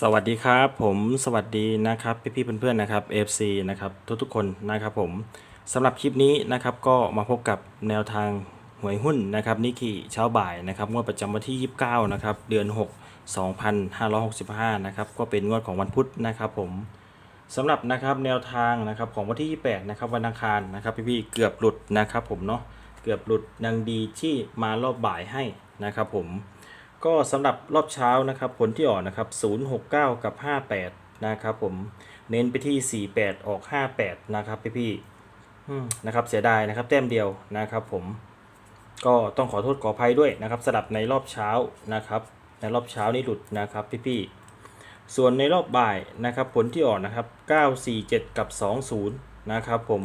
สวัสดีครับผมสวัสดีนะครับพี่พี่ๆเพื่อนๆนะครับ FC นะครับทุกๆคนนะครับผมสำหรับคลิปนี้นะครับก็มาพบกับแนวทางหวยหุ้นนะครับนิกกี้เช้าบ่ายนะครับงวดประจำวันที่ 29นะครับเดือน 6 2565นะครับก็เป็นงวดของวันพุธนะครับผมสำหรับนะครับแนวทางนะครับของวันที่ 28นะครับวันอังคารนะครับพี่พี่ๆเกือบหลุดนะครับผมเนาะเกือบหลุดยังดีที่มารอบบ่ายให้นะครับผม ก็สำหรับรอบเช้านะครับผลที่ออกนะครับ 069 กับ 58 นะครับผมเน้นไปที่ 48 ออก 58 นะครับพี่พี่นะครับเสียดายนะครับแต้มเดียวนะครับผมก็ต้องขอโทษขออภัยด้วยนะครับสำหรับในรอบเช้านะครับ ในรอบเช้านี่หลุดนะครับพี่พี่ส่วนในรอบบ่ายนะครับผลที่ออกนะครับ 947 กับ 20 นะครับผม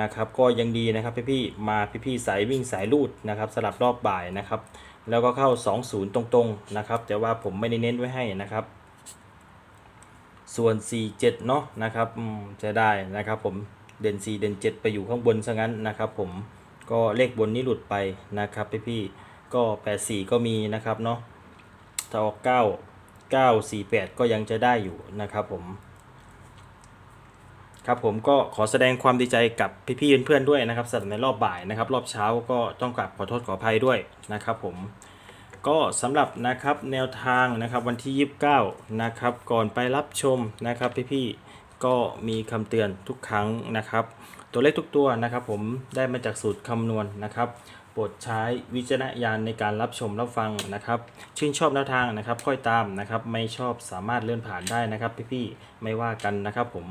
นะครับก็ยังดีนะครับพี่พี่ๆมาพี่พี่ๆสายวิ่งสายลูดนะครับสลับรอบบ่ายนะครับแล้วก็เข้า 20 ตรงๆนะครับแต่ว่าผมไม่ได้เน้นไว้ให้นะครับ ส่วน 47 เนาะนะครับจะได้นะครับผมเด่น 4 เด่น 7 ไปอยู่ข้างบนซะงั้นนะครับผมก็เลขบนนี้หลุดไปนะครับพี่ๆก็ 84 ก็มีนะครับเนาะถ้าออก 9 9 4 8 ก็ยังจะได้อยู่นะครับผม ครับผมก็ขอแสดงความดีใจกับพี่ๆเพื่อนๆด้วยนะครับสำหรับในรอบบ่ายนะครับ รอบเช้าก็ต้องกราบขอโทษขออภัยด้วยนะครับผมก็สำหรับนะครับแนวทางนะครับวันที่ 29 นะครับ ก่อนไปรับชมนะครับพี่ๆก็มีคำเตือนทุกครั้งนะครับ ตัวเลขทุกตัวนะครับ ผมได้มาจากสูตรคำนวณนะครับโปรดใช้วิจารณญาณในการรับชมรับฟังนะครับ ชื่นชอบแนวทางนะครับ ค่อยตามนะครับ ไม่ชอบสามารถเลื่อนผ่านได้นะครับ พี่ๆไม่ว่ากันนะครับผม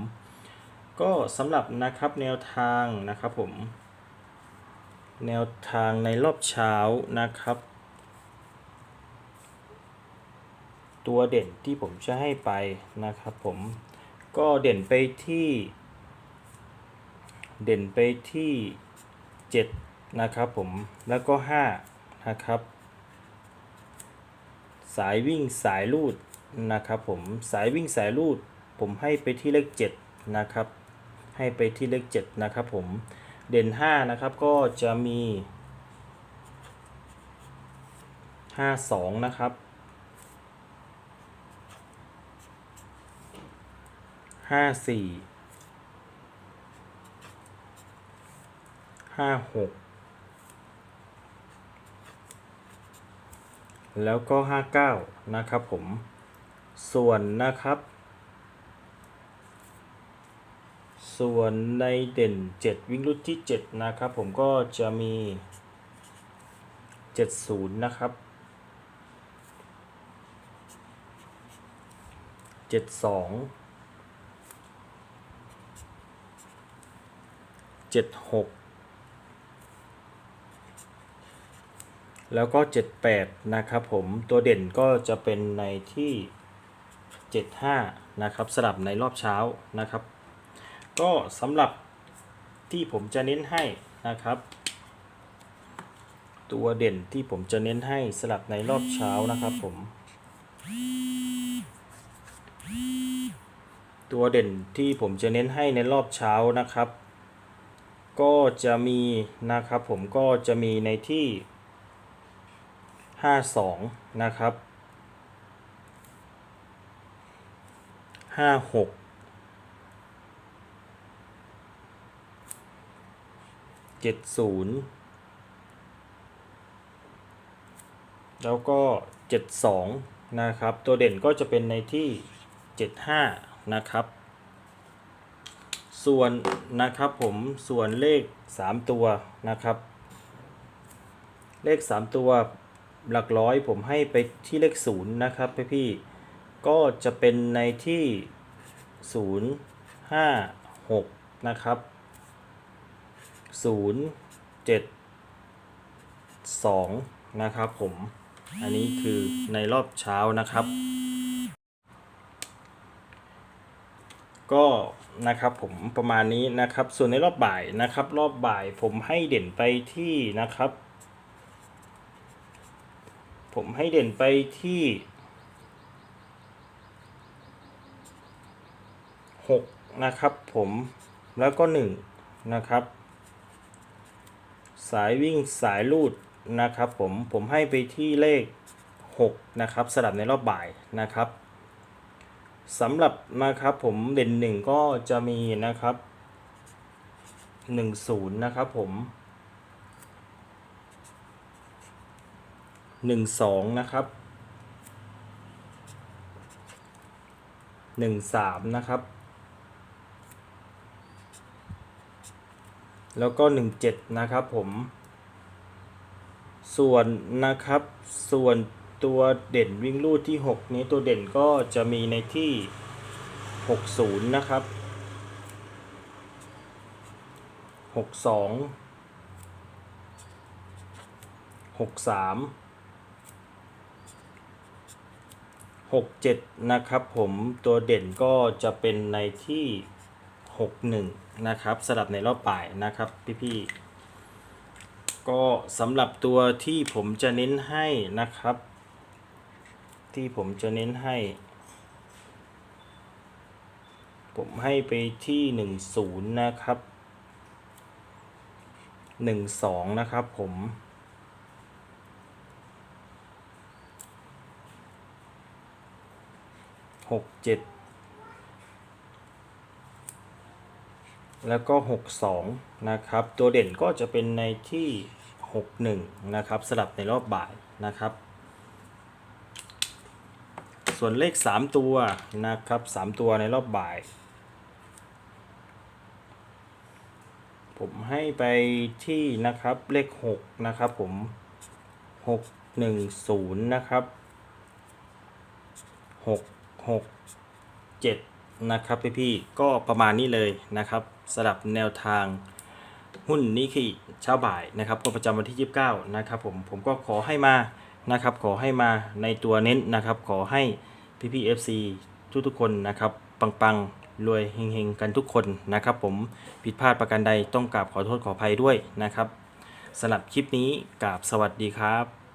ก็สำหรับนะครับแนวทางนะครับผม แนวทางในรอบเช้านะครับ ตัวเด่นที่ผมจะให้ไปนะครับผมก็เด่นไปที่ เด่นไปที่ 7 นะครับผมแล้วก็ 5 นะครับ สายวิ่งสายลูดนะครับผมสายวิ่งสายลูดผมให้ไปที่เลข 7 นะครับ ให้ไปที่เลข 7 นะครับผม เด่น 5 นะครับ ก็จะมี 52 นะครับห้าสี่ห้าหกแล้วก็ห้าเก้านะครับผม ส่วนนะครับ ส่วนในเด่น 7 วิ่งรุ่นที่ 7 นะครับ ผมก็จะมี 70 นะครับ 72เจ็ดหกแล้วก็เจ็ดแปดนะครับผมตัวเด่นก็จะเป็นในที่เจ็ดห้านะครับสลับในรอบเช้านะครับ ก็สำหรับที่ผมจะเน้นให้นะครับ ตัวเด่นที่ผมจะเน้นให้สลับในรอบเช้านะครับผม ตัวเด่นที่ผมจะเน้นให้ในรอบเช้านะครับ ก็จะมีนะครับผมก็จะมีในที่ 52 นะครับ 56 70แล้วก็72นะครับ ตัวเด่นก็จะเป็นในที่75นะครับ ส่วนนะครับผมส่วนเลข3ตัวนะครับ เลข3ตัวหลักร้อยผมให้ไปที่เลข0นะครับพี่พี่ก็จะเป็นในที่0 5 6นะครับ 0 7 2นะครับผม อันนี้คือในรอบเช้านะครับ ก็นะครับผมประมาณนี้นะครับ ส่วนในรอบบ่ายนะครับ รอบบ่ายผมให้เด่นไปที่นะครับ ผมให้เด่นไปที่หกนะครับผมแล้วก็หนึ่งนะครับ สายวิ่งสายลูดนะครับผมผมให้ไปที่เลข 6 นะครับสลับในรอบบ่ายนะครับสำหรับนะครับผมเด่นหนึ่งก็จะมีนะครับหนึ่งศูนย์นะครับผมหนึ่งสองนะครับหนึ่งสามนะครับ แล้วก็หนึ่งเจ็ดนะครับผม ส่วนนะครับ ส่วนตัวเด่นวิ่งลูดที่ 6 นี้ตัวเด่นก็จะมีในที่ 60 นะครับ 62 63 67 นะครับผมตัวเด่นก็จะเป็นในที่ 61 นะครับสลับในรอบบ่ายนะครับพี่ๆก็สำหรับตัวที่ผมจะเน้นให้นะครับ ที่ผมจะเน้นให้ ผมให้ไปที่หนึ่งศูนย์นะครับหนึ่งสองนะครับผมหกเจ็ด แล้วก็ 62 นะครับ ตัวเด่นก็จะเป็นในที่ 61 นะครับ สลับในรอบบ่ายนะครับ ส่วนเลข 3 ตัวนะครับ 3 ตัวในรอบบ่าย ผมให้ไปที่นะครับเลข 6 นะครับผม 610 นะครับ 6 6 7 นะครับพี่ๆก็ประมาณนี้เลยนะครับสำหรับแนวทางหุ้นนิเคอิเช้าบ่ายนะครับก็ประจำวันที่ 29 นะครับผมผมก็ขอให้มานะครับ ขอให้มาในตัวเน้นนะครับ ขอให้พี่ๆ FC ทุกๆคนนะครับ ปังๆรวยเฮงๆ กันทุกคนนะครับ ผมผิดพลาดประการใดต้องกราบขอโทษขออภัยด้วยนะครับสำหรับคลิปนี้กราบสวัสดีครับ